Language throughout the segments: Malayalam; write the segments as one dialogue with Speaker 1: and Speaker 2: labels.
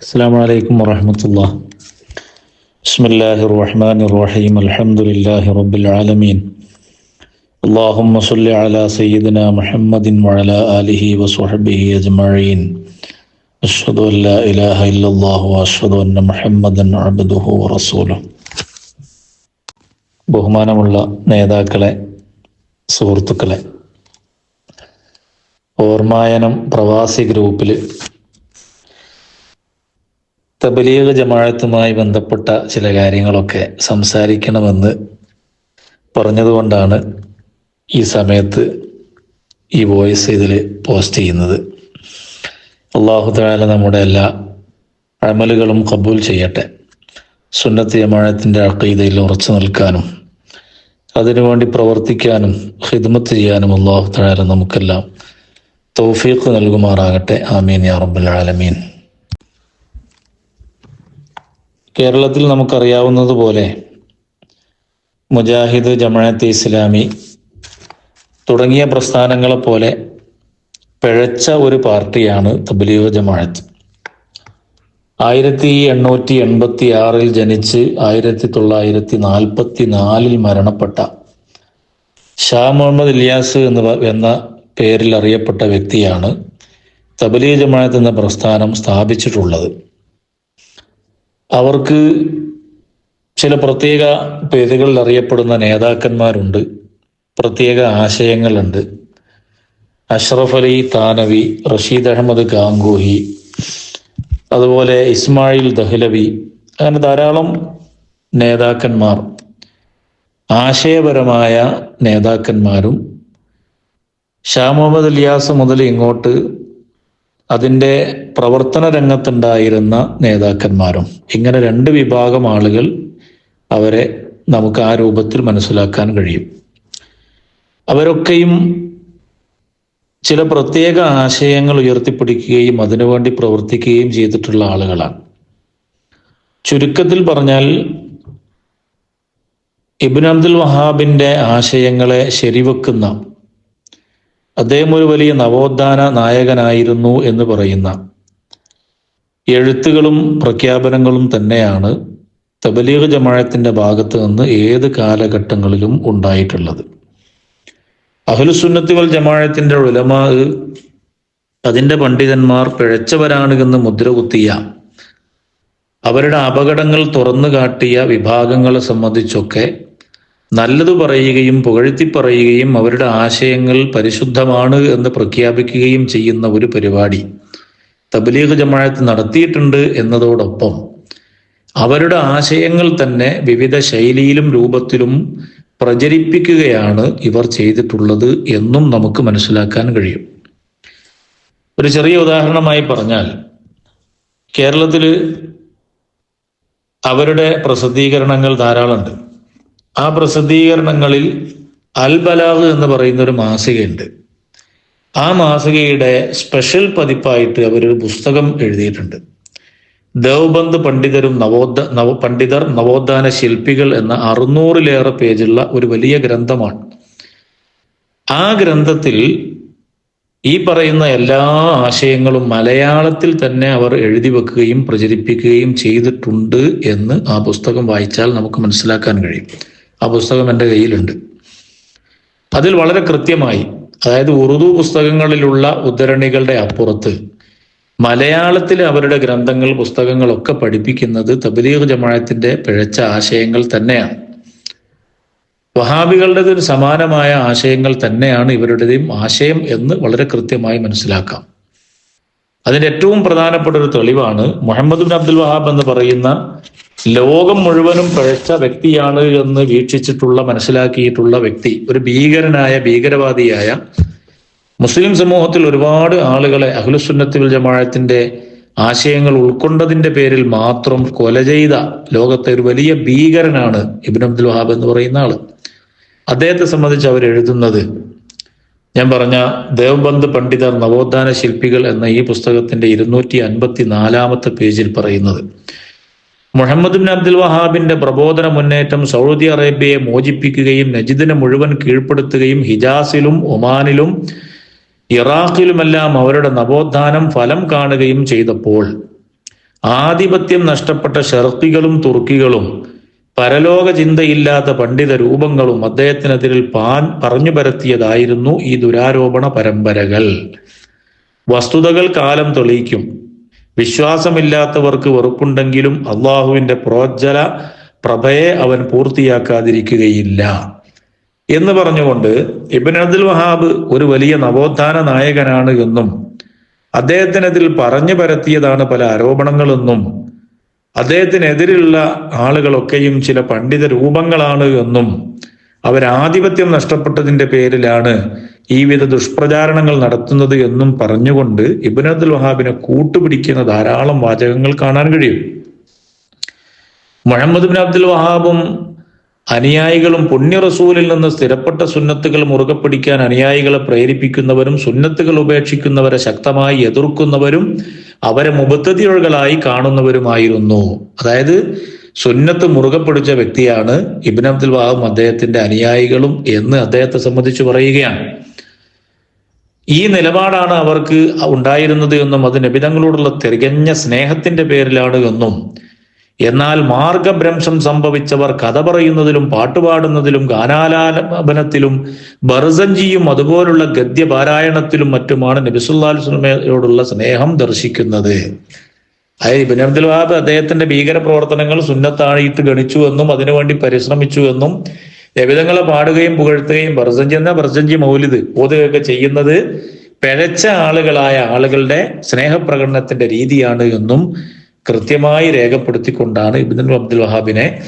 Speaker 1: السلام عليكم ورحمة الله بسم الله الرحمن الرحيم الحمد لله رب العالمين اللهم صل على سيدنا محمد وعلى آله وصحبه أجمعين أشهد أن لا إله إلا الله وأشهد أن محمدا عبده ورسوله ബഹുമാനമുള്ള നേതാക്കളെ സുഹൃത്തുക്കളെ ഓർമായനം പ്രവാസി ഗ്രൂപ്പിൽ തബലീഗ് ജമാഅത്തുമായി ബന്ധപ്പെട്ട ചില കാര്യങ്ങളൊക്കെ സംസാരിക്കണമെന്ന് പറഞ്ഞതുകൊണ്ടാണ് ഈ സമയത്ത് ഈ വോയിസ് ഇതിൽ പോസ്റ്റ് ചെയ്യുന്നത്. അള്ളാഹു താല നമ്മുടെ എല്ലാ അമലുകളും കബൂൽ ചെയ്യട്ടെ. സുന്നത്ത് ജമാഅത്തിന്റെ അക്കീതയിൽ ഉറച്ചു നിൽക്കാനും അതിനുവേണ്ടി പ്രവർത്തിക്കാനും ഹിദ്മത്ത് ചെയ്യാനും അള്ളാഹു താല നമുക്കെല്ലാം തൗഫീഖ് നൽകുമാറാകട്ടെ. ആമീൻ യാ റബ്ബൽ ആലമീൻ. കേരളത്തിൽ നമുക്കറിയാവുന്നതുപോലെ മുജാഹിദ് ജമാഅത്ത് ഇസ്ലാമി തുടങ്ങിയ പ്രസ്ഥാനങ്ങളെ പോലെ പിഴച്ച ഒരു പാർട്ടിയാണ് തബ്ലീഗ് ജമാഅത്ത്. ആയിരത്തി എണ്ണൂറ്റി എൺപത്തി ആറിൽ ജനിച്ച് ആയിരത്തി തൊള്ളായിരത്തി നാൽപ്പത്തി നാലിൽ മരണപ്പെട്ട ഷാ മുഹമ്മദ് ഇലിയാസ് എന്ന് എന്ന പേരിൽ അറിയപ്പെട്ട വ്യക്തിയാണ് തബലീ ജമാഅത്ത് എന്ന പ്രസ്ഥാനം സ്ഥാപിച്ചിട്ടുള്ളത്. അവർക്ക് ചില പ്രത്യേക പേരുകളിൽ അറിയപ്പെടുന്ന നേതാക്കന്മാരുണ്ട്. പ്രത്യേക ആശയങ്ങളുണ്ട്. അഷ്റഫ് അലി താനവി റഷീദ് അഹമ്മദ് ഗാംഗൂഹി അതുപോലെ ഇസ്മായിൽ ദഹ്ലവി അങ്ങനെ ധാരാളം നേതാക്കന്മാർ ആശയപരമായ നേതാക്കന്മാരും ഷാ മുഹമ്മദ് ഇലിയാസ് മുതൽ ഇങ്ങോട്ട് അതിന്റെ പ്രവർത്തന രംഗത്തുണ്ടായിരുന്ന നേതാക്കന്മാരും. ഇങ്ങനെ രണ്ട് വിഭാഗം ആളുകൾ അവരെ നമുക്ക് ആ രൂപത്തിൽ മനസ്സിലാക്കാൻ കഴിയും. അവരൊക്കെയും ചില പ്രത്യേക ആശയങ്ങൾ ഉയർത്തിപ്പിടിക്കുകയും അതിനുവേണ്ടി പ്രവർത്തിക്കുകയും ചെയ്തിട്ടുള്ള ആളുകളാണ്. ചുരുക്കത്തിൽ പറഞ്ഞാൽ ഇബിൻ അബ്ദുൽ വഹാബിന്റെ ആശയങ്ങളെ ശരിവെക്കുന്ന അദ്ദേഹം ഒരു വലിയ നവോത്ഥാന നായകനായിരുന്നു എന്ന് പറയുന്ന എഴുത്തുകളും പ്രഖ്യാപനങ്ങളും തന്നെയാണ് തബലീഗ് ജമാഅത്തിന്റെ ഭാഗത്ത് നിന്ന് ഏത് കാലഘട്ടങ്ങളിലും ഉണ്ടായിട്ടുള്ളത്. അഹ്ലുസുന്നത്തി വൽ ഉലമാ അതിന്റെ പണ്ഡിതന്മാർ പിഴച്ചവരാണ് എന്ന് മുദ്രകുത്തിയ അവരുടെ അപകടങ്ങൾ തുറന്നു കാട്ടിയ വിഭാഗങ്ങളെ സംബന്ധിച്ചൊക്കെ നല്ലത് പറയുകയും പുകഴ്ത്തി പറയുകയും അവരുടെ ആശയങ്ങൾ പരിശുദ്ധമാണ് എന്ന് പ്രഖ്യാപിക്കുകയും ചെയ്യുന്ന ഒരു പരിപാടി തബ്ലീഗ് ജമാഅത്ത് നടത്തിയിട്ടുണ്ട് എന്നതോടൊപ്പം അവരുടെ ആശയങ്ങൾ തന്നെ വിവിധ ശൈലിയിലും രൂപത്തിലും പ്രചരിപ്പിക്കുകയാണ് ഇവർ ചെയ്തിട്ടുള്ളത് എന്നും നമുക്ക് മനസ്സിലാക്കാൻ കഴിയും. ഒരു ചെറിയ ഉദാഹരണമായി പറഞ്ഞാൽ കേരളത്തിൽ അവരുടെ പ്രസിദ്ധീകരണങ്ങൾ ധാരാളമുണ്ട്. ആ പ്രസിദ്ധീകരണങ്ങളിൽ അൽ ബലാഗ് എന്ന് പറയുന്ന ഒരു മാസികയുണ്ട്. ആ മാസികയുടെ സ്പെഷ്യൽ പതിപ്പായിട്ട് അവരൊരു പുസ്തകം എഴുതിയിട്ടുണ്ട്. ദേവബന്ദ് പണ്ഡിതരും നവോദ നവ പണ്ഡിതർ നവോത്ഥാന ശില്പികൾ എന്ന അറുന്നൂറിലേറെ പേജുള്ള ഒരു വലിയ ഗ്രന്ഥമാണ്. ആ ഗ്രന്ഥത്തിൽ ഈ പറയുന്ന എല്ലാ ആശയങ്ങളും മലയാളത്തിൽ തന്നെ അവർ എഴുതി വെക്കുകയും പ്രചരിപ്പിക്കുകയും ചെയ്തിട്ടുണ്ട് എന്ന് ആ പുസ്തകം വായിച്ചാൽ നമുക്ക് മനസ്സിലാക്കാൻ കഴിയും. ആ പുസ്തകം എന്റെ കയ്യിലുണ്ട്. അതിൽ വളരെ കൃത്യമായി അതായത് ഉറുദു പുസ്തകങ്ങളിലുള്ള ഉദ്ധരണികളുടെ അപ്പുറത്ത് മലയാളത്തിൽ അവരുടെ ഗ്രന്ഥങ്ങൾ പുസ്തകങ്ങളൊക്കെ പഠിപ്പിക്കുന്നത് തബ്ലീഗ് ജമാഅത്തിന്റെ പിഴച്ച ആശയങ്ങൾ തന്നെയാണ്. വഹാബികളുടേതിന് സമാനമായ ആശയങ്ങൾ തന്നെയാണ് ഇവരുടേതും ആശയം എന്ന് വളരെ കൃത്യമായി മനസ്സിലാക്കാം. അതിന്റെ ഏറ്റവും പ്രധാനപ്പെട്ട ഒരു തെളിവാണ് മുഹമ്മദ് ബിൻ അബ്ദുൽ വഹാബ് എന്ന് പറയുന്ന ലോകം മുഴുവനും പഴച്ച വ്യക്തിയാണ് എന്ന് വീക്ഷിച്ചിട്ടുള്ള മനസ്സിലാക്കിയിട്ടുള്ള വ്യക്തി ഒരു ഭീകരനായ ഭീകരവാദിയായ മുസ്ലിം സമൂഹത്തിൽ ഒരുപാട് ആളുകളെ അഖിലുസുന്നത്തി ജമാഴത്തിന്റെ ആശയങ്ങൾ ഉൾക്കൊണ്ടതിന്റെ പേരിൽ മാത്രം കൊല ചെയ്ത ലോകത്തെ ഒരു വലിയ ഭീകരനാണ് ഇബിൻ അബ്ദുൽ വഹാബ് എന്ന് പറയുന്ന ആൾ. അദ്ദേഹത്തെ സംബന്ധിച്ച് അവർ എഴുതുന്നത് ഞാൻ പറഞ്ഞ ദേവബന്ധ് പണ്ഡിതർ നവോത്ഥാന ശില്പികൾ എന്ന ഈ പുസ്തകത്തിന്റെ ഇരുന്നൂറ്റി അൻപത്തി നാലാമത്തെ പേജിൽ പറയുന്നത് മുഹമ്മദ് ബിൻ അബ്ദുൽ വഹാബിന്റെ പ്രബോധന മുന്നേറ്റം സൗദി അറേബ്യയെ മോചിപ്പിക്കുകയും നജിദിനെ മുഴുവൻ കീഴ്പ്പെടുത്തുകയും ഹിജാസിലും ഒമാനിലും ഇറാഖിലുമെല്ലാം അവരുടെ നവോത്ഥാനം ഫലം കാണുകയും ചെയ്തപ്പോൾ ആധിപത്യം നഷ്ടപ്പെട്ട ഷർക്കികളും തുർക്കികളും പരലോക ചിന്തയില്ലാത്ത പണ്ഡിത രൂപങ്ങളും അദ്ദേഹത്തിനെതിരിൽ പാൻ പറഞ്ഞു പരത്തിയതായിരുന്നു ഈ ദുരാരോപണ പരമ്പരകൾ. വസ്തുതകൾ കാലം തെളിയിക്കും. വിശ്വാസമില്ലാത്തവർക്ക് വെറുപ്പുണ്ടെങ്കിലും അള്ളാഹുവിന്റെ പ്രോജ്ജല പ്രഭയെ അവൻ പൂർത്തിയാക്കാതിരിക്കുകയില്ല. എന്ന് പറഞ്ഞുകൊണ്ട് ഇബിൻ അബ്ദുൽ വഹാബ് ഒരു വലിയ നവോത്ഥാന നായകനാണ് എന്നും അദ്ദേഹത്തിനെതിൽ പറഞ്ഞു പരത്തിയതാണ് പല ആരോപണങ്ങളെന്നും അദ്ദേഹത്തിനെതിരെയുള്ള ആളുകളൊക്കെയും ചില പണ്ഡിത രൂപങ്ങളാണ് എന്നും അവരാധിപത്യം നഷ്ടപ്പെട്ടതിന്റെ പേരിലാണ് ഈ വിധ ദുഷ്പ്രചാരണങ്ങൾ നടത്തുന്നത് എന്നും പറഞ്ഞുകൊണ്ട് ഇബിൻ അബ്ദുൽ വഹാബിനെ കൂട്ടുപിടിക്കുന്ന ധാരാളം വാചകങ്ങൾ കാണാൻ കഴിയും. മുഹമ്മദ് ബിൻ അബ്ദുൽ വഹാബും അനുയായികളും പുണ്യ റസൂലിൽ നിന്ന് സ്ഥിരപ്പെട്ട സുന്നത്തുകൾ മുറുകെ പിടിക്കാൻ അനുയായികളെ പ്രേരിപ്പിക്കുന്നവരും സുന്നത്തുകൾ ഉപേക്ഷിക്കുന്നവരെ ശക്തമായി എതിർക്കുന്നവരും അവരെ മുബത്തതികളായി കാണുന്നവരുമായിരുന്നു. അതായത് സുന്നത്ത് മുറുകെ പിടിച്ച വ്യക്തിയാണ് ഇബിൻ അബ്ദുൽ വഹാബും അദ്ദേഹത്തിന്റെ അനുയായികളും എന്ന് അദ്ദേഹത്തെ സംബന്ധിച്ച് പറയുകയാണ്. ഈ നിലപാടാണ് അവർക്ക് ഉണ്ടായിരുന്നത് എന്നും അത് നബിതങ്ങളോടുള്ള തികഞ്ഞ സ്നേഹത്തിന്റെ പേരിലാണ് എന്നും. എന്നാൽ മാർഗഭ്രംശം സംഭവിച്ചവർ കഥ പറയുന്നതിലും പാട്ടുപാടുന്നതിലും ഗാനാലാപനത്തിലും ബർസഞ്ചിയും അതുപോലുള്ള ഗദ്യപാരായണത്തിലും മറ്റുമാണ് നബിസുല്ലാസ്ലമയോടുള്ള സ്നേഹം ദർശിക്കുന്നത്. അതായത് ഇബിൻ അബ്ദുൽ വഹാബ് അദ്ദേഹത്തിന്റെ ഭീകര പ്രവർത്തനങ്ങൾ സുന്നത്താണിയിട്ട് ഗണിച്ചു എന്നും അതിനുവേണ്ടി പരിശ്രമിച്ചു എന്നും ലഭിതങ്ങളെ പാടുകയും പുകഴ്ത്തുകയും ബർസഞ്ചി എന്ന ബർസഞ്ചി മൗലിത് ഓതുകയൊക്കെ ചെയ്യുന്നത് പിഴച്ച ആളുകളായ ആളുകളുടെ സ്നേഹപ്രകടനത്തിന്റെ രീതിയാണ് എന്നും കൃത്യമായി രേഖപ്പെടുത്തിക്കൊണ്ടാണ് ഇബിൻ അബ്ദുൽ വഹാബിനെ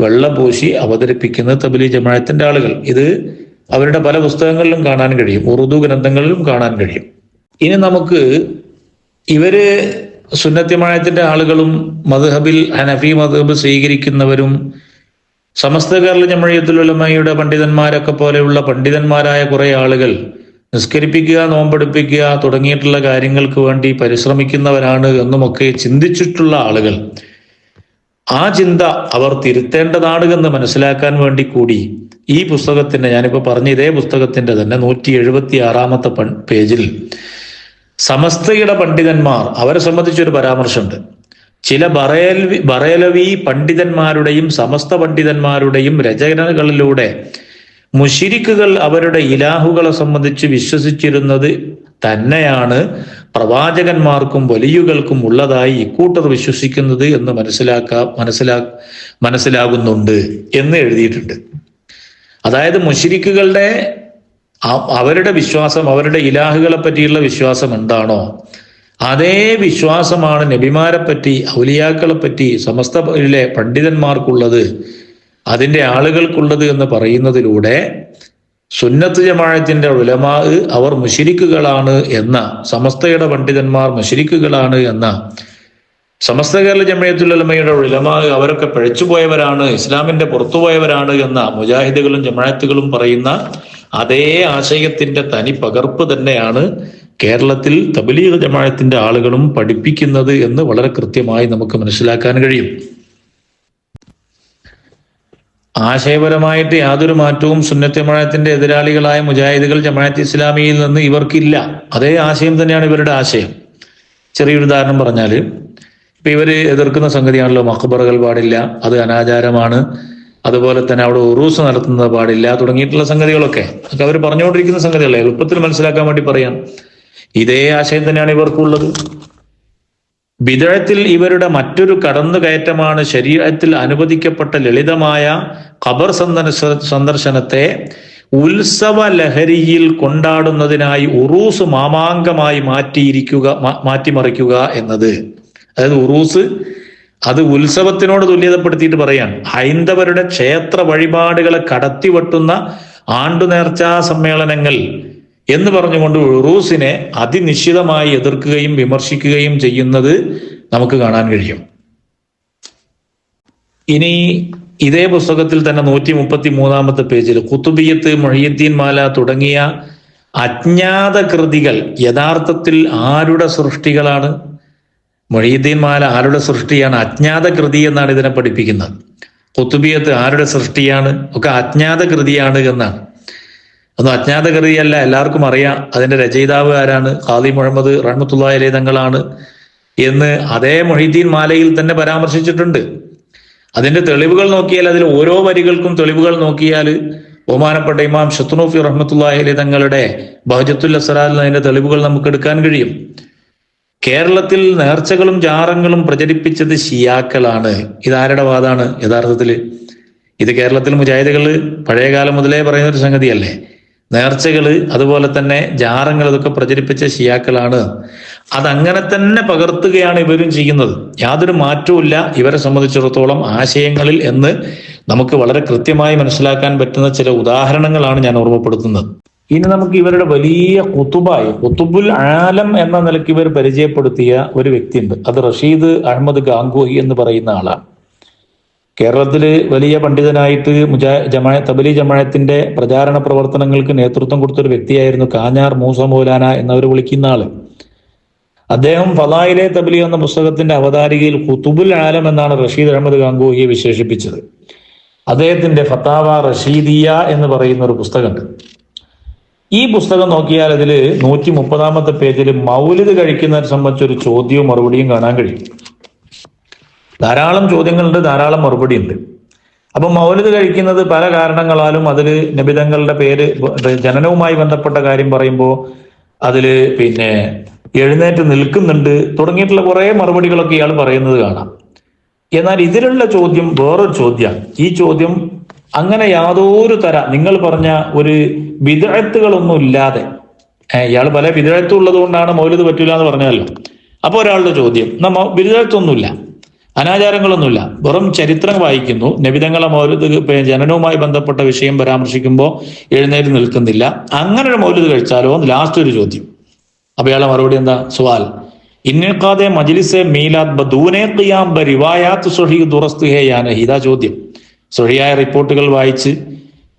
Speaker 1: വെള്ളപൂശി അവതരിപ്പിക്കുന്ന തബലി ജമാഅത്തിന്റെ ആളുകൾ. ഇത് അവരുടെ പല പുസ്തകങ്ങളിലും കാണാൻ കഴിയും. ഉറുദു ഗ്രന്ഥങ്ങളിലും കാണാൻ കഴിയും. ഇനി നമുക്ക് ഇവർ സുന്നത്യമായത്തിന്റെ ആളുകളും മദ്ഹബിൽ ഹനഫി മദ്ഹബ് സ്വീകരിക്കുന്നവരും സമസ്ത കേരള ജമഴിയത്തുലമയുടെ പണ്ഡിതന്മാരൊക്കെ പോലെയുള്ള പണ്ഡിതന്മാരായ കുറെ ആളുകൾ നിസ്കരിപ്പിക്കുക നോമ്പെടുപ്പിക്കുക തുടങ്ങിയിട്ടുള്ള കാര്യങ്ങൾക്ക് വേണ്ടി പരിശ്രമിക്കുന്നവരാണ് എന്നുമൊക്കെ ചിന്തിച്ചിട്ടുള്ള ആളുകൾ. ആ ചിന്ത അവർ തിരുത്തേണ്ടതാണ് എന്ന് മനസ്സിലാക്കാൻ വേണ്ടി കൂടി ഈ പുസ്തകത്തിന്റെ ഞാനിപ്പോ പറഞ്ഞ ഇതേ പുസ്തകത്തിന്റെ തന്നെ നൂറ്റി എഴുപത്തി ആറാമത്തെ പേജിൽ സമസ്തയുടെ പണ്ഡിതന്മാർ അവരെ സംബന്ധിച്ചൊരു പരാമർശമുണ്ട്. ചില ബറേൽ ബറേലവി പണ്ഡിതന്മാരുടെയും സമസ്ത പണ്ഡിതന്മാരുടെയും രചനകളിലൂടെ മുഷിരിക്കുകൾ അവരുടെ ഇലാഹുകളെ സംബന്ധിച്ച് വിശ്വസിച്ചിരുന്നത് തന്നെയാണ് പ്രവാചകന്മാർക്കും വലിയുകൾക്കും ഉള്ളതായി ഇക്കൂട്ടർ വിശ്വസിക്കുന്നത് എന്ന് മനസ്സിലാക്കാ മനസ്സിലാ മനസ്സിലാകുന്നുണ്ട് എന്ന് എഴുതിയിട്ടുണ്ട്. അതായത് മുഷിരിക്കുകളുടെ അവരുടെ വിശ്വാസം അവരുടെ ഇലാഹുകളെ പറ്റിയുള്ള വിശ്വാസം എന്താണോ അതേ വിശ്വാസമാണ് നബിമാരെ പറ്റി ഔലിയാക്കളെ പറ്റി സമസ്തയിലെ പണ്ഡിതന്മാർക്കുള്ളത് അതിന്റെ ആളുകൾക്കുള്ളത് എന്ന് പറയുന്നതിലൂടെ സുന്നത്ത് ജമാഴത്തിന്റെ ഉലമാ അവർ മുഷിരിക്കുകളാണ് എന്ന സമസ്തയുടെ പണ്ഡിതന്മാർ മുഷിരിക്കുകളാണ് എന്ന സമസ്ത കേരള ജമയത്തുലമയുടെ ഉലമാ അവരൊക്കെ പിഴച്ചുപോയവരാണ് ഇസ്ലാമിന്റെ പുറത്തുപോയവരാണ് എന്ന മുജാഹിദുകളും ജമാഅത്തുകളും പറയുന്ന അതേ ആശയത്തിന്റെ തനി പകർപ്പ് തന്നെയാണ് കേരളത്തിൽ തബലീഗ് ജമാഅത്തിന്റെ ആളുകളും പഠിപ്പിക്കുന്നത് എന്ന് വളരെ കൃത്യമായി നമുക്ക് മനസ്സിലാക്കാൻ കഴിയും. ആശയപരമായിട്ട് യാതൊരു മാറ്റവും സുന്നത്തെ മഴയത്തിന്റെ എതിരാളികളായ മുജാഹിദുകൾ ജമാഅത്ത് ഇസ്ലാമിയിൽ നിന്ന് ഇവർക്കില്ല. അതേ ആശയം തന്നെയാണ് ഇവരുടെ ആശയം. ചെറിയൊരു ഉദാഹരണം പറഞ്ഞാൽ ഇപ്പൊ ഇവർ എതിർക്കുന്ന സംഗതിയാണല്ലോ മഹബറകൾ പാടില്ല അത് അനാചാരമാണ് അതുപോലെ തന്നെ അവിടെ ഉറൂസ് നടത്തുന്നത് പാടില്ല തുടങ്ങിയിട്ടുള്ള സംഗതികളൊക്കെ. അവർ പറഞ്ഞുകൊണ്ടിരിക്കുന്ന സംഗതികളെ എളുപ്പത്തിൽ മനസ്സിലാക്കാൻ വേണ്ടി പറയാം. ഇതേ ആശയം തന്നെയാണ് ഇവർക്കുള്ളത്. വിദഴത്തിൽ ഇവരുടെ മറ്റൊരു കടന്നുകയറ്റമാണ് ശരീരത്തിൽ അനുവദിക്കപ്പെട്ട ലളിതമായ ഖബർ സന്ദർശ സന്ദർശനത്തെ ഉത്സവ ലഹരിയിൽ കൊണ്ടാടുന്നതിനായി ഉറൂസ് മാമാങ്കമായി മാറ്റിയിരിക്കുക മാറ്റിമറിക്കുക എന്നത്. അതായത് ഉറൂസ് അത് ഉത്സവത്തിനോട് തുല്യതപ്പെടുത്തിയിട്ട് പറയാണ്. ഹൈന്ദവരുടെ ക്ഷേത്ര വഴിപാടുകളെ കടത്തിവെട്ടുന്ന ആണ്ടുനേർച്ചാ സമ്മേളനങ്ങൾ എന്ന് പറഞ്ഞുകൊണ്ട് ഉറൂസിനെ അതിനിശ്ചിതമായി എതിർക്കുകയും വിമർശിക്കുകയും ചെയ്യുന്നത് നമുക്ക് കാണാൻ കഴിയും. ഇനി ഇതേ പുസ്തകത്തിൽ തന്നെ നൂറ്റി മുപ്പത്തി മൂന്നാമത്തെ പേജിൽ കുത്തുബിയത്ത് മൊഹിയുദ്ദീൻ മാല തുടങ്ങിയ അജ്ഞാത കൃതികൾ യഥാർത്ഥത്തിൽ ആരുടെ സൃഷ്ടികളാണ്? മൊഹീദ്ദീൻ മാല ആരുടെ സൃഷ്ടിയാണ്? അജ്ഞാത കൃതി എന്നാണ് ഇതിനെ പഠിപ്പിക്കുന്നത്. കുത്തുബിയത്ത് ആരുടെ സൃഷ്ടിയാണ്? ഒക്കെ അജ്ഞാത കൃതിയാണ് എന്നാണ്. ഒന്നും അജ്ഞാത കൃതിയല്ല എല്ലാവർക്കും അറിയാം അതിന്റെ രചയിതാവ് ആരാണ്? ഖാദി മുഹമ്മദ് റഹ്മത്തുള്ള അലേ തങ്ങളാണ് എന്ന് അതേ മൊഹീദ്ദീൻ മാലയിൽ തന്നെ പരാമർശിച്ചിട്ടുണ്ട്. അതിന്റെ തെളിവുകൾ നോക്കിയാൽ അതിൽ ഓരോ വരികൾക്കും തെളിവുകൾ നോക്കിയാൽ ബഹുമാനപ്പെട്ട ഇമാം ഷത്തുനൂഫി റഹ്മത്തുല്ലാഹി തങ്ങളുടെ ബഹജത്തുൽ അസറാലിൽ അതിന്റെ തെളിവുകൾ നമുക്ക് എടുക്കാൻ കഴിയും. കേരളത്തിൽ നേർച്ചകളും ജാറങ്ങളും പ്രചരിപ്പിച്ചത് ഷിയാക്കളാണ്. ഇതാരുടെ വാദാണ്? യഥാർത്ഥത്തിൽ ഇത് കേരളത്തിൽ മുജാഹിദുകൾ പഴയകാലം മുതലേ പറയുന്ന ഒരു സംഗതിയല്ലേ? നേർച്ചകൾ അതുപോലെ തന്നെ ജാറങ്ങൾ ഇതൊക്കെ പ്രചരിപ്പിച്ച ഷിയാക്കളാണ് അതങ്ങനെ തന്നെ പകർത്തുകയാണ് ഇവരും ചെയ്യുന്നത്. യാതൊരു മാറ്റവുമില്ല ഇവരെ സംബന്ധിച്ചിടത്തോളം ആശയങ്ങളിൽ എന്ന് നമുക്ക് വളരെ കൃത്യമായി മനസ്സിലാക്കാൻ പറ്റുന്ന ചില ഉദാഹരണങ്ങളാണ് ഞാൻ ഓർമ്മപ്പെടുത്തുന്നത്. ഇനി നമുക്ക് ഇവരുടെ വലിയ കുത്തുബായി കുത്തുബുൽ ആലം എന്ന നിലയ്ക്ക് ഇവർ പരിചയപ്പെടുത്തിയ ഒരു വ്യക്തിയുണ്ട്. അത് റഷീദ് അഹമ്മദ് ഗാംഗോഹി എന്ന് പറയുന്ന ആളാണ്. കേരളത്തിൽ വലിയ പണ്ഡിതനായിട്ട് മുജാ ജമാ തബലി ജമായത്തിന്റെ പ്രചാരണ പ്രവർത്തനങ്ങൾക്ക് നേതൃത്വം കൊടുത്തൊരു വ്യക്തിയായിരുന്നു കാഞ്ഞാർ മൂസ മൗലാന എന്നവർ വിളിക്കുന്ന ആൾ. അദ്ദേഹം ഫലായിലെ തബലി എന്ന പുസ്തകത്തിന്റെ അവതാരികയിൽ കുത്തുബുൽ ആലം എന്നാണ് റഷീദ് അഹമ്മദ് ഗാംഗോഹിയെ വിശേഷിപ്പിച്ചത്. അദ്ദേഹത്തിന്റെ ഫത്താവ റഷീദിയ എന്ന് പറയുന്ന ഒരു പുസ്തകമുണ്ട്. ഈ പുസ്തകം നോക്കിയാൽ അതിൽ നൂറ്റി മുപ്പതാമത്തെ പേജിൽ മൗലിത് കഴിക്കുന്നതിനെ സംബന്ധിച്ച് ഒരു ചോദ്യവും മറുപടിയും കാണാൻ കഴിയും. ധാരാളം ചോദ്യങ്ങളുണ്ട് ധാരാളം മറുപടി ഉണ്ട് അപ്പൊ മൗലിദ് കഴിക്കുന്നത് പല കാരണങ്ങളാലും അതിൽ നബിതങ്ങളുടെ പേര് ജനനവുമായി ബന്ധപ്പെട്ട കാര്യം പറയുമ്പോൾ അതിൽ പിന്നെ എഴുന്നേറ്റ് നിൽക്കുന്നുണ്ട് തുടങ്ങിയിട്ടുള്ള കുറേ മറുപടികളൊക്കെ ഇയാൾ പറയുന്നത് കാണാം. എന്നാൽ ഇതിലുള്ള ചോദ്യം വേറൊരു ചോദ്യമാണ്. ഈ ചോദ്യം അങ്ങനെ യാതൊരു തര നിങ്ങൾ പറഞ്ഞ ഒരു വിദഴത്തുകളൊന്നും ഇല്ലാതെ ഇയാൾ പല ഉള്ളത് കൊണ്ടാണ് മൗലിദ് പറ്റൂല എന്ന് പറഞ്ഞല്ലോ അപ്പൊ ഒരാളുടെ ചോദ്യം നമ്മ വിദഗ്ധത്തൊന്നുമില്ല അനാചാരങ്ങളൊന്നുമില്ല. വെറും ചരിത്രം വായിക്കുന്നു. നബിതങ്ങളെ മൗലിദ് ജനനവുമായി ബന്ധപ്പെട്ട വിഷയം പരാമർശിക്കുമ്പോൾ എഴുന്നേറ്റ് നിൽക്കുന്നില്ല. അങ്ങനെ ഒരു മൗലിദ് കഴിച്ചാലോ? ലാസ്റ്റ് ഒരു ചോദ്യം. അപ്പൊ ഇയാളെ മറുപടി എന്താ? സുവാൽ. ഇന്നേക്കാതെ മജിലിസെ മീലാദ് ബദൂനെ ഖിയാം ബ റിവായാത്ത് സുഹി ദുറസ്തു ഹേ യാന ഇതാ ചോദ്യം. സുഹിയായ റിപ്പോർട്ടുകൾ വായിച്ച്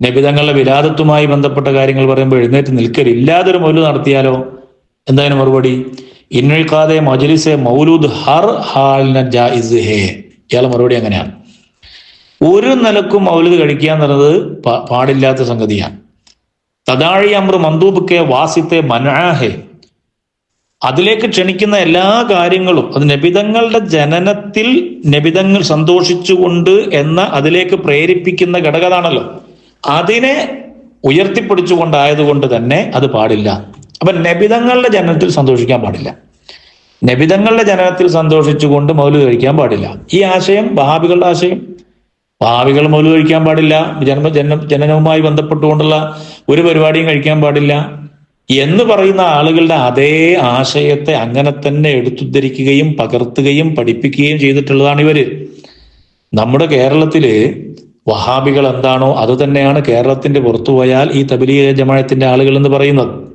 Speaker 1: നബിതങ്ങളുടെ വിലാദത്തുമായി ബന്ധപ്പെട്ട കാര്യങ്ങൾ പറയുമ്പോൾ എഴുന്നേറ്റ് നിൽക്കരുത് ഒരു മൗലു നടത്തിയാലോ? എന്തായാലും മറുപടി? ഇന്നൊഴിക്കാതെ മജലിസെ മൗലൂദ് ഹർ ഹാലിന ജായിസ് ഹേ. ഇയാളെ മറുപടി അങ്ങനെയാണ് ഒരു നിലക്കും മൗലൂദ് കഴിക്കുക എന്നുള്ളത് പാടില്ലാത്ത സംഗതിയാണ് തദാഴി അമ്ര മന്ദൂബ് കെ വാസിത്തെ മനാഹെ അതിലേക്ക് ക്ഷണിക്കുന്ന എല്ലാ കാര്യങ്ങളും അത് നബിതങ്ങളുടെ ജനനത്തിൽ നബിതങ്ങൾ സന്തോഷിച്ചുകൊണ്ട് എന്ന അതിലേക്ക് പ്രേരിപ്പിക്കുന്ന ഘടകതാണല്ലോ. അതിനെ ഉയർത്തിപ്പിടിച്ചുകൊണ്ടായതുകൊണ്ട് തന്നെ അത് പാടില്ല. അപ്പൊ നബിതങ്ങളുടെ ജനനത്തിൽ സന്തോഷിക്കാൻ പാടില്ല. നബിതങ്ങളുടെ ജനനത്തിൽ സന്തോഷിച്ചുകൊണ്ട് മൗലു കഴിക്കാൻ പാടില്ല. ഈ ആശയം വഹാബികളുടെ ആശയം വഹാബികൾ മൗലു കഴിക്കാൻ പാടില്ല ജന്മ ജന ജനനവുമായി ബന്ധപ്പെട്ടുകൊണ്ടുള്ള ഒരു പരിപാടിയും കഴിക്കാൻ പാടില്ല എന്ന് പറയുന്ന ആളുകളുടെ അതേ ആശയത്തെ അങ്ങനെ തന്നെ എടുത്തുദ്ധരിക്കുകയും പകർത്തുകയും പഠിപ്പിക്കുകയും ചെയ്തിട്ടുള്ളതാണ് ഇവർ. നമ്മുടെ കേരളത്തിൽ വഹാബികൾ എന്താണോ അത് തന്നെയാണ് കേരളത്തിന്റെ പുറത്തു പോയാൽ ഈ തബലീ ജമായത്തിന്റെ ആളുകൾ എന്ന് പറയുന്നത്.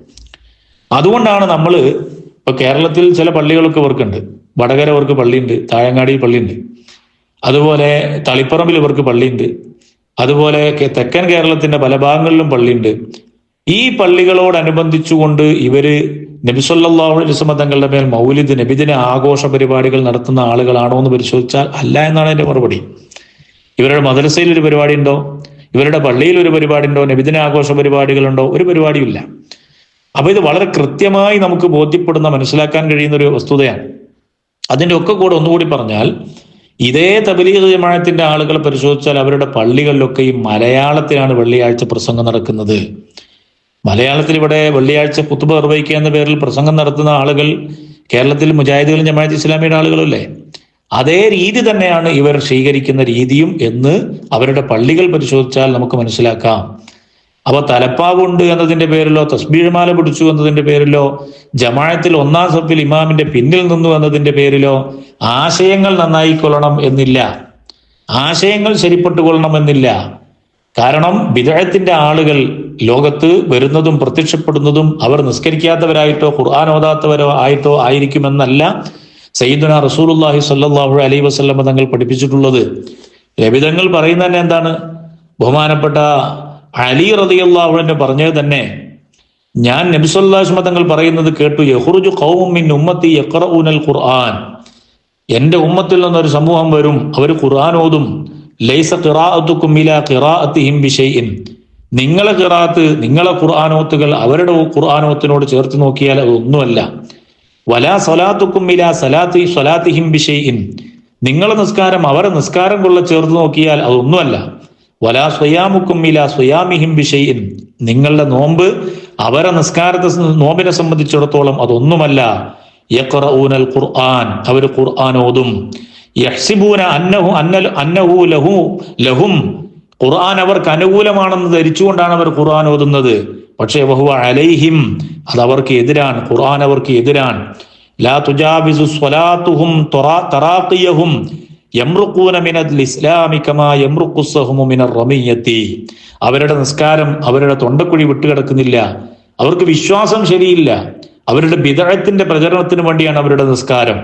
Speaker 1: അതുകൊണ്ടാണ് നമ്മൾ ഇപ്പൊ കേരളത്തിൽ ചില പള്ളികളൊക്കെ ഇവർക്കുണ്ട്. വടകര ഇവർക്ക് പള്ളിയുണ്ട് താഴങ്ങാടി പള്ളിയുണ്ട്. അതുപോലെ തളിപ്പറമ്പിൽ ഇവർക്ക് പള്ളിയുണ്ട്. അതുപോലെ തെക്കൻ കേരളത്തിന്റെ പല ഭാഗങ്ങളിലും പള്ളിയുണ്ട്. ഈ പള്ളികളോടനുബന്ധിച്ചുകൊണ്ട് ഇവർ നബിസൊല്ലാഹു അലൈസ് തങ്ങളുടെ മേൽ മൗലിദ് നബിദിനെ ആഘോഷ പരിപാടികൾ നടത്തുന്ന ആളുകളാണോ എന്ന് പരിശോധിച്ചാൽ അല്ല എന്നാണ് എന്റെ മറുപടി. ഇവരുടെ മദ്രസയിൽ ഒരു പരിപാടി ഉണ്ടോ? ഇവരുടെ പള്ളിയിൽ ഒരു പരിപാടി ഉണ്ടോ? നബിദിന ആഘോഷ പരിപാടികളുണ്ടോ ഒരു പരിപാടിയില്ല അപ്പൊ ഇത് വളരെ കൃത്യമായി നമുക്ക് ബോധ്യപ്പെടുന്ന മനസ്സിലാക്കാൻ കഴിയുന്ന ഒരു വസ്തുതയാണ്. അതിന്റെ ഒക്കെ കൂടെ ഒന്നുകൂടി പറഞ്ഞാൽ ഇതേ തബലീഗ് ജമാഅത്തിന്റെ ആളുകൾ പരിശോധിച്ചാൽ അവരുടെ പള്ളികളിലൊക്കെ ഈ മലയാളത്തിലാണ് വെള്ളിയാഴ്ച പ്രസംഗം നടക്കുന്നത്. മലയാളത്തിൽ ഇവിടെ വെള്ളിയാഴ്ച കുത്തുബ നിർവഹിക്കുക എന്ന പേരിൽ പ്രസംഗം നടത്തുന്ന ആളുകൾ കേരളത്തിൽ മുജാഹിദുകളും ജമാഅത്ത് ഇസ്ലാമിയുടെ ആളുകളല്ലേ? അതേ രീതി തന്നെയാണ് ഇവർ സ്വീകരിക്കുന്ന രീതിയും എന്ന് അവരുടെ പള്ളികൾ പരിശോധിച്ചാൽ നമുക്ക് മനസ്സിലാക്കാം. അപ്പൊ തലപ്പാവുണ്ട് എന്നതിന്റെ പേരിലോ തസ്ബീഴ്മാല പിടിച്ചു എന്നതിന്റെ പേരിലോ ജമാഴത്തിൽ ഒന്നാം സഫിൽ ഇമാമിന്റെ പിന്നിൽ നിന്നു എന്നതിന്റെ പേരിലോ ആശയങ്ങൾ നന്നായിക്കൊള്ളണം എന്നില്ല. ആശയങ്ങൾ ശരിപ്പെട്ടുകൊള്ളണം എന്നില്ല. കാരണം വിദേഹത്തിന്റെ ആളുകൾ ലോകത്ത് വരുന്നതും പ്രത്യക്ഷപ്പെടുന്നതും അവർ നിസ്കരിക്കാത്തവരായിട്ടോ ഖുർആൻ ഓതാത്തവരോ ആയിട്ടോ ആയിരിക്കുമെന്നല്ല സയ്യിദുന റസൂലുല്ലാഹി സല്ലാഹു അലൈ വസ്ലമ തങ്ങൾ പഠിപ്പിച്ചിട്ടുള്ളത്. ലഭിതങ്ങൾ പറയുന്ന തന്നെ എന്താണ്? ബഹുമാനപ്പെട്ട അലി റതിയല്ലാഹുവിനെ പറഞ്ഞത് തന്നെ ഞാൻ നബിസ്വല്ലാസ്മ തങ്ങൾ പറയുന്നത് കേട്ടു യഹുറുജു കൗമിൻ ഉമ്മത്തി യഖറഊനൽ ഖുർആൻ. എന്റെ ഉമ്മത്തിൽ നിന്നൊരു സമൂഹം വരും അവർ ഖുർആൻ ഓതും. ലൈസ ഖിറാഅത്തുക്കും ഖിറാഅത്തിഹിം നിങ്ങളെ ഖിറാത്ത് നിങ്ങളെ ഖുർആാനോത്തുകൾ അവരുടെ ഖുർആാനോത്തിനോട് ചേർത്ത് നോക്കിയാൽ അത് ഒന്നുമല്ല. വലാ സൊലാത്തുക്കും ഇല സലാത്തി സ്വലാത്തിഹിം ബിഷയിൻ നിങ്ങളെ നിസ്കാരം അവരെ നിസ്കാരം കൊള്ള ചേർത്ത് നോക്കിയാൽ അതൊന്നുമല്ല വലാ സ്വയാമുക്കും ഇല സ്വയാമിഹിം ബിഷയിൻ നിങ്ങളുടെ നോമ്പ് അവരെ നിസ്കാരത്തെ നോമ്പിനെ സംബന്ധിച്ചിടത്തോളം അതൊന്നുമല്ല. യഖറഊനൽ ഖുർആൻ അവർ ഖുർആൻ ഓതും. യഹ്സിബൂന അന്നഹു അന്നൽ അന്നഹു ലഹു ലഹും. ഖുർആൻ അവർക്ക് അനുകൂലമാണെന്ന് ധരിച്ചുകൊണ്ടാണ് അവർ ഖുർആൻ ഓതുന്നത്. പക്ഷേ വഹുവ അലൈഹിം അത് അവർക്ക് എതിരാണ്. ഖുർആൻ അവർക്ക് എതിരാണ്. ലാ തുജാബിസു സ്വലാത്തുഹും തറാഖിയഹും. അവരുടെ നിസ്കാരം അവരുടെ തൊണ്ടക്കുഴി വിട്ടുകിടക്കുന്നില്ല. അവർക്ക് വിശ്വാസം ശരിയില്ല. അവരുടെ വിതഴത്തിന്റെ പ്രചരണത്തിന് വേണ്ടിയാണ് അവരുടെ നിസ്കാരം.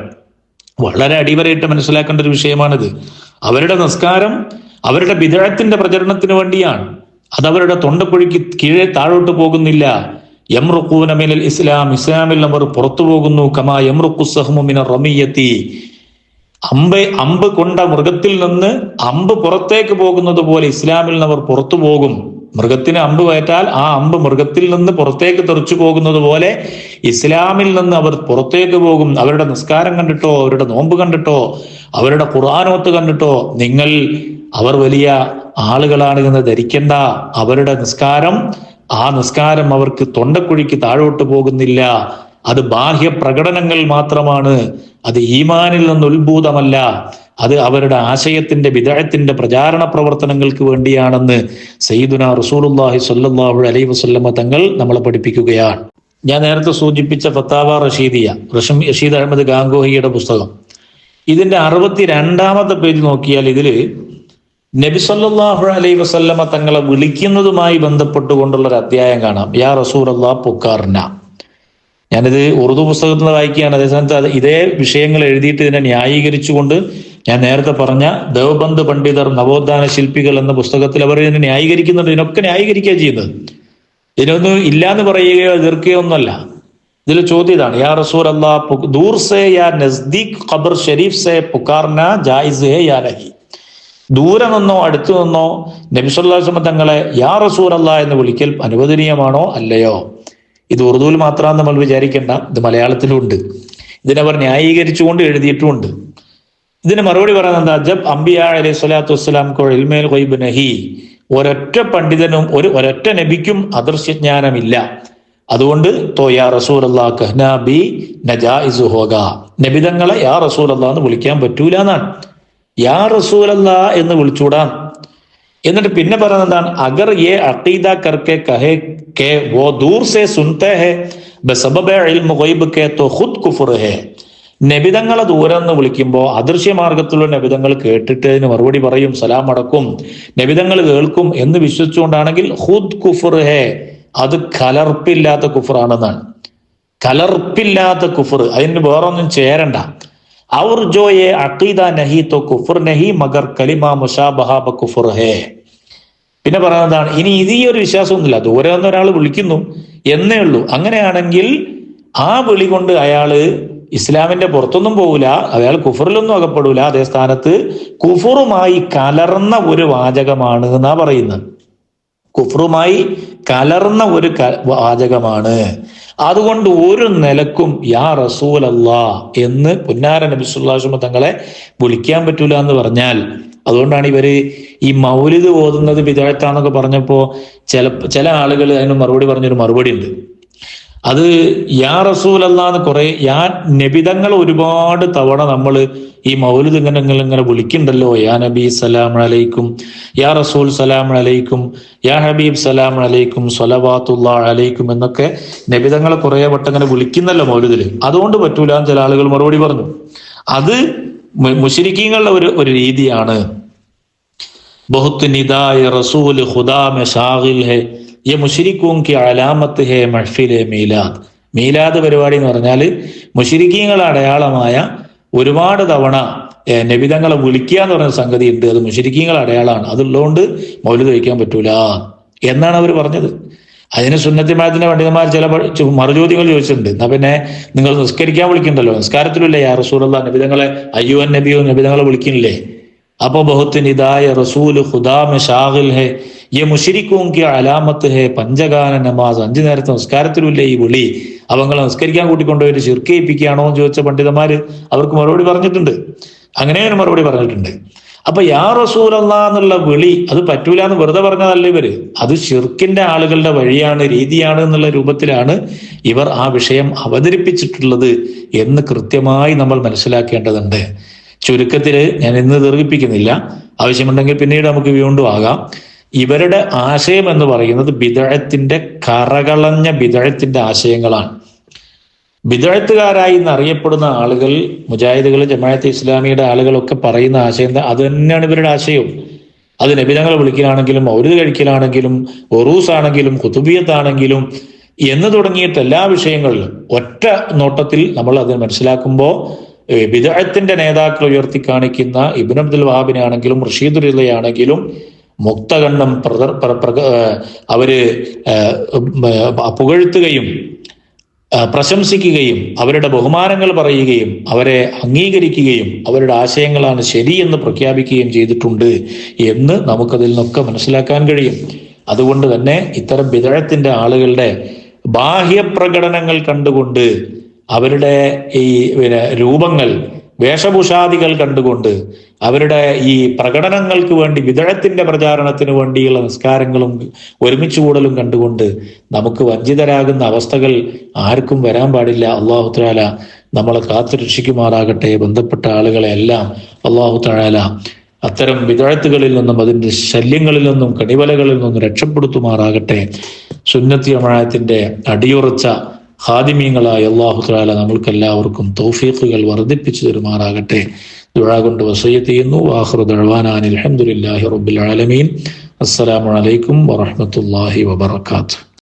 Speaker 1: വളരെ അടിവരയിട്ട് മനസ്സിലാക്കേണ്ട ഒരു വിഷയമാണിത്. അവരുടെ നിസ്കാരം അവരുടെ വിതഴത്തിന്റെ പ്രചരണത്തിന് വേണ്ടിയാണ്. അത് അവരുടെ തൊണ്ടക്കുഴിക്ക് കീഴെ താഴോട്ട് പോകുന്നില്ല. യംറുക്കൂനമിനൽ മിനൽ ഇസ്ലാം ഇസ്ലാമിൽ അവർ പുറത്തു പോകുന്നു. കമാ യമ്രുഖുസ്സഹ്മു മിനർ റമിയത്തി അമ്പ് അമ്പ് കൊണ്ട മൃഗത്തിൽ നിന്ന് അമ്പ് പുറത്തേക്ക് പോകുന്നത് പോലെ ഇസ്ലാമിൽ നിന്ന് അവർ പുറത്തു പോകും. മൃഗത്തിന് അമ്പ് കയറ്റാൽ ആ അമ്പ് മൃഗത്തിൽ നിന്ന് പുറത്തേക്ക് തെറിച്ചു പോകുന്നത് പോലെ ഇസ്ലാമിൽ നിന്ന് അവർ പുറത്തേക്ക് പോകും. അവരുടെ നിസ്കാരം കണ്ടിട്ടോ അവരുടെ നോമ്പ് കണ്ടിട്ടോ അവരുടെ ഖുർആാനോത്ത് കണ്ടിട്ടോ നിങ്ങൾ അവർ വലിയ ആളുകളാണ് എന്ന് ധരിക്കേണ്ട. അവരുടെ നിസ്കാരം ആ നിസ്കാരം അവർക്ക് തൊണ്ടക്കുഴിക്ക് താഴോട്ട് പോകുന്നില്ല. അത് ബാഹ്യ പ്രകടനങ്ങൾ മാത്രമാണ്. അത് ഈമാനിൽ നിന്ന് ഉത്ഭൂതമല്ല. അത് അവരുടെ ആശയത്തിന്റെ വിദഴത്തിന്റെ പ്രചാരണ പ്രവർത്തനങ്ങൾക്ക് വേണ്ടിയാണെന്ന് സയ്യിദുന റസൂലുല്ലാഹി സ്വല്ലല്ലാഹു അലൈഹി വസല്ലമ തങ്ങൾ നമ്മളെ പഠിപ്പിക്കുകയാണ്. ഞാൻ നേരത്തെ സൂചിപ്പിച്ച ഫത്താവ റഷീദിയ റഷം റഷീദ് അഹമ്മദ് ഗാംഗോഹിയുടെ പുസ്തകം. ഇതിന്റെ അറുപത്തി രണ്ടാമത്തെ പേജ് നോക്കിയാൽ ഇതിൽ നബി സല്ലല്ലാഹു അലൈഹി വസല്ലമ തങ്ങളെ വിളിക്കുന്നതുമായി ബന്ധപ്പെട്ടുകൊണ്ടുള്ള ഒരു അധ്യായം കാണാം. യാ റസൂൽ അള്ളാഹ് ഞാനിത് ഉറുദു പുസ്തകത്തിൽ നിന്ന് വായിക്കുകയാണ്. അതേസമയത്ത് അത് ഇതേ വിഷയങ്ങൾ എഴുതിയിട്ട് ഇതിനെ ന്യായീകരിച്ചുകൊണ്ട് ഞാൻ നേരത്തെ പറഞ്ഞ ദേവബന്ധ് പണ്ഡിതർ നവോത്ഥാന ശില്പികൾ എന്ന പുസ്തകത്തിൽ അവർ ഇതിനെ ന്യായീകരിക്കുന്നുണ്ട്. ഇതിനൊക്കെ ന്യായീകരിക്കുക ചെയ്യുന്നത്. ഇതിനൊന്നും ഇല്ലാന്ന് പറയുകയോ എതിർക്കുകയോ ഒന്നുമല്ല. ഇതിൽ ചോദ്യം ഇതാണ്. യാ റസൂൽ അല്ലാ ദൂർ സേ യാ നസ്ദീഖ് ഖബർ ഷരീഫ് സേ പുക്കാർന ജായിസ് ഹേ യാ നഹി ദൂരെ നിന്നോ അടുത്തു നിന്നോ നബിസുല്ലാസ്മ തങ്ങളെ യാ റസൂൽ അല്ലാ എന്ന് വിളിക്കൽ അനുവദനീയമാണോ അല്ലയോ? ഇത് ഉറുദുവിൽ മാത്രമാണ് നമ്മൾ വിചാരിക്കേണ്ട ഇത് മലയാളത്തിലുണ്ട്. ഇതിനവർ ന്യായീകരിച്ചുകൊണ്ട് എഴുതിയിട്ടുമുണ്ട്. ഇതിന് മറുപടി പറയുന്നത് എന്താ? ജബ് അംബിയ അലൈഹി സ്വലാത്തു വസ്സലാം ഇൽമേൽ ഖൈബ് നഹി. ഒരൊറ്റ പണ്ഡിതനും ഒരു ഒരൊറ്റ നബിക്കും അദൃശ്യജ്ഞാനമില്ല. അതുകൊണ്ട് തോ യാ നബിതങ്ങളെ യാ റസൂൽ അള്ളാഹ് എന്ന് വിളിക്കാൻ പറ്റൂല എന്നാണ് യാ റസൂൽ അള്ളാഹ് എന്ന് വിളിച്ചൂടാം എന്നിട്ട് പിന്നെ പറയുന്നത് എന്താണ്? അഗർ എ അഖീദ കർക്കെ കഹെ കെ വോ ദൂർ സെ സുൻത്തെ ഹെ ബസബബ ഇൽമു ഗൈബ് കെ തോ ഖുദ് കുഫർ ഹെ. നബിതങ്ങളെ ദൂരം എന്ന് വിളിക്കുമ്പോൾ അദൃശ്യ മാർഗത്തിലുള്ള നബിതങ്ങൾ കേട്ടിട്ട് അതിന് മറുപടി പറയും സലാം അടക്കും. നബിതങ്ങൾ കേൾക്കും എന്ന് വിശ്വസിച്ചുകൊണ്ടാണെങ്കിൽ ഹുദ് കുഫർ ഹെ അത് കലർപ്പില്ലാത്ത കുഫറാണെന്നാണ്. കലർപ്പില്ലാത്ത കുഫർ അതിന് വേറൊന്നും ചേരണ്ട. और जो ये अकीदा नहीं तो कुफर नहीं मगर कलिमा मुशाबहा ब कुफर है പിന്നെ പറയുന്നതാണ് ഇനി ഇത് ഈ ഒരു വിശ്വാസമൊന്നുമില്ല ദൂരെ നിന്ന് ഒരാൾ വിളിക്കുന്നു എന്നേ ഉള്ളൂ അങ്ങനെയാണെങ്കിൽ ആ വിളി കൊണ്ട് അയാള് ഇസ്ലാമിന്റെ പുറത്തൊന്നും പോകില്ല അയാൾ കുഫറിലൊന്നും അകപ്പെടൂല അതേ സ്ഥാനത്ത് കുഫറുമായി കലർന്ന ഒരു വാചകമാണ് എന്നാ പറയുന്നത് കുഫറുമായി കലർന്ന ഒരു വാചകമാണ് അതുകൊണ്ട് ഒരു നിലക്കും യാ റസൂൽ അല്ലാ എന്ന് പുന്നാര നബി സുല്ലാസുമ തങ്ങളെ വിളിക്കാൻ പറ്റൂല എന്ന് പറഞ്ഞാൽ അതുകൊണ്ടാണ് ഇവർ ഈ മൗലിദ് ഓതുന്നത് വിദഗ്ധാന്നൊക്കെ പറഞ്ഞപ്പോ ചില ചില ആളുകൾ അതിന് മറുപടി പറഞ്ഞൊരു മറുപടി ഉണ്ട് അത് യാ റസൂൽ അല്ലാന്ന് കുറെ യാ നബിതങ്ങൾ ഒരുപാട് തവണ നമ്മൾ ഈ മൗലിദ് ഇങ്ങനെ ഇങ്ങനെ വിളിക്കണ്ടല്ലോ. യാ നബി സലാം അലൈക്കും യാ റസൂൽ സലാം അലൈക്കും യാ ഹബീബ് സലാം അലൈക്കും സ്വലവാത്തുള്ള അലൈക്കും എന്നൊക്കെ നബിതങ്ങളെ കുറെ വട്ടം ഇങ്ങനെ വിളിക്കുന്നല്ലോ മൗലിദിൽ. അതുകൊണ്ട് പറ്റൂല ചില ആളുകൾ മറുപടി പറഞ്ഞു. അത് മുഷരിക്കീങ്ങളുടെ ഒരു ഒരു രീതിയാണ്. ബഹുത്ത് നിദായ റസൂൽ ഖുദാ ഷാഹിൽ ഹെ ഈ മുഷിരിക്കും കി അലാമത്ത് ഹെ മഹ്ഫിലെ മീലാദ്. മീലാദ് പരിപാടി എന്ന് പറഞ്ഞാൽ മുഷിരിക്കീങ്ങളുടെ അടയാളമായ ഒരുപാട് തവണ നബിതങ്ങളെ വിളിക്കുക എന്ന് പറയുന്ന സംഗതി ഉണ്ട്. അത് മുഷിരിക്കീങ്ങളുടെ അടയാളമാണ്. അതുള്ളതുകൊണ്ട് മൗലിദ് വയ്ക്കാൻ പറ്റൂല എന്നാണ് അവർ പറഞ്ഞത്. അതിന് സുന്നത്തിമാരത്തിന്റെ പണ്ഡിതന്മാർ ചില മറുചോദ്യങ്ങൾ ചോദിച്ചിട്ടുണ്ട്. എന്നാ പിന്നെ നിങ്ങൾ നിസ്കരിക്കാൻ വിളിക്കണ്ടല്ലോ? നിസ്കാരത്തിലല്ലേ യാ റസൂലുള്ള നബിതങ്ങളെ അയ്യോ നബിയോ നബിതങ്ങളെ വിളിക്കുന്നില്ലേ? അപ്പൊ ബഹുത്തിൻ ഇതായ റസൂൽ ഖുദാ ഷാഹിൽ ഹെ യെ മുഷിരിക്കും കി അലാമത്ത് ഹെ പഞ്ചഗാന നമാസ് അഞ്ചു നേരത്തെ നിസ്കാരത്തിലുമില്ലേ ഈ വിളി? അവങ്ങളെ നിസ്കരിക്കാൻ കൂട്ടിക്കൊണ്ടുപോയി ശിർക്കയിപ്പിക്കുകയാണോ എന്ന് ചോദിച്ച പണ്ഡിതന്മാര് അവർക്ക് മറുപടി പറഞ്ഞിട്ടുണ്ട്. അങ്ങനെ ഒരു മറുപടി പറഞ്ഞിട്ടുണ്ട്. അപ്പൊ യാ റസൂൽ എന്നുള്ള വിളി അത് പറ്റൂല എന്ന് വെറുതെ പറഞ്ഞതല്ല ഇവർ? അത് ഷിർക്കിന്റെ ആളുകളുടെ വഴിയാണ് രീതിയാണ് എന്നുള്ള രൂപത്തിലാണ് ഇവർ ആ വിഷയം അവതരിപ്പിച്ചിട്ടുള്ളത് എന്ന് കൃത്യമായി നമ്മൾ മനസ്സിലാക്കേണ്ടതുണ്ട്. ചുരുക്കത്തിൽ ഞാൻ ഇന്ന് ദീർഘിപ്പിക്കുന്നില്ല. ആവശ്യമുണ്ടെങ്കിൽ പിന്നീട് നമുക്ക് വീണ്ടും ആകാം. ഇവരുടെ ആശയം എന്ന് പറയുന്നത് ബിദഴത്തിന്റെ കറകളഞ്ഞ ബിദഴത്തിന്റെ ആശയങ്ങളാണ് ബിദഴത്തുകാരായി എന്നറിയപ്പെടുന്ന ആളുകൾ മുജാഹിദുകൾ ജമാഅത്ത് ഇസ്ലാമിയുടെ ആളുകളൊക്കെ പറയുന്ന ആശയം? അത് തന്നെയാണ് ഇവരുടെ ആശയവും അത് നബിതങ്ങളെ വിളിക്കലാണെങ്കിലും ഔരുത് കഴിക്കലാണെങ്കിലും ഒറൂസ് ആണെങ്കിലും കുത്തുബിയത്താണെങ്കിലും എന്ന് തുടങ്ങിയിട്ട് എല്ലാ വിഷയങ്ങളിലും ഒറ്റ നോട്ടത്തിൽ നമ്മൾ അത് മനസ്സിലാക്കുമ്പോൾ ബിദഴത്തിന്റെ നേതാക്കൾ ഉയർത്തി കാണിക്കുന്ന ഇബിൻ അബ്ദുൽ വഹാബിനെ ആണെങ്കിലും റഷീദ് റിലയാണെങ്കിലും മുക്തകണ്ഠം അവർ പുകഴ്ത്തുകയും പ്രശംസിക്കുകയും അവരുടെ ബഹുമാനങ്ങൾ പറയുകയും അവരെ അംഗീകരിക്കുകയും അവരുടെ ആശയങ്ങളാണ് ശരിയെന്ന് പ്രഖ്യാപിക്കുകയും ചെയ്തിട്ടുണ്ട് എന്ന് നമുക്കതിൽ നിന്നൊക്കെ മനസ്സിലാക്കാൻ കഴിയും. അതുകൊണ്ട് തന്നെ ഇത്തരം വിതഴത്തിന്റെ ആളുകളുടെ ബാഹ്യപ്രകടനങ്ങൾ കണ്ടുകൊണ്ട് അവരുടെ ഈ രൂപങ്ങൾ വേഷഭൂഷാദികൾ കണ്ടുകൊണ്ട് അവരുടെ ഈ പ്രകടനങ്ങൾക്ക് വേണ്ടി വിദഴത്തിന്റെ പ്രചാരണത്തിന് വേണ്ടിയുള്ള നിസ്കാരങ്ങളും ഒരുമിച്ച് കൂടലും കണ്ടുകൊണ്ട് നമുക്ക് വഞ്ചിതരാകുന്ന അവസ്ഥകൾ ആർക്കും വരാൻ പാടില്ല. അള്ളാഹു താല നമ്മളെ കാത്തു രക്ഷിക്കുമാറാകട്ടെ. ബന്ധപ്പെട്ട ആളുകളെ എല്ലാം അള്ളാഹു താല അത്തരം വിദഴത്തുകളിൽ നിന്നും അതിന്റെ ശല്യങ്ങളിൽ നിന്നും കണിവലകളിൽ നിന്നും രക്ഷപ്പെടുത്തുമാറാകട്ടെ. സുന്നത്തി അമഴത്തിന്റെ അടിയുറച്ച ഹാദിമീങ്ങളായ അള്ളാഹു താല നമ്മൾക്ക് എല്ലാവർക്കും തൗഫീഖുകൾ വർദ്ധിപ്പിച്ചു തരുമാറാകട്ടെ. ദുഴ കൊണ്ട് വസയ്യത്ത് ചെയ്യുന്നു. വാഹുർ ദഴവാനാൻ അലഹമുല്ലാഹി റബ്ബുൽ ആലമീൻ. അസ്സലാമു അലൈക്കും വറഹ്മത്തുള്ളാഹി വബറകാതുഹു.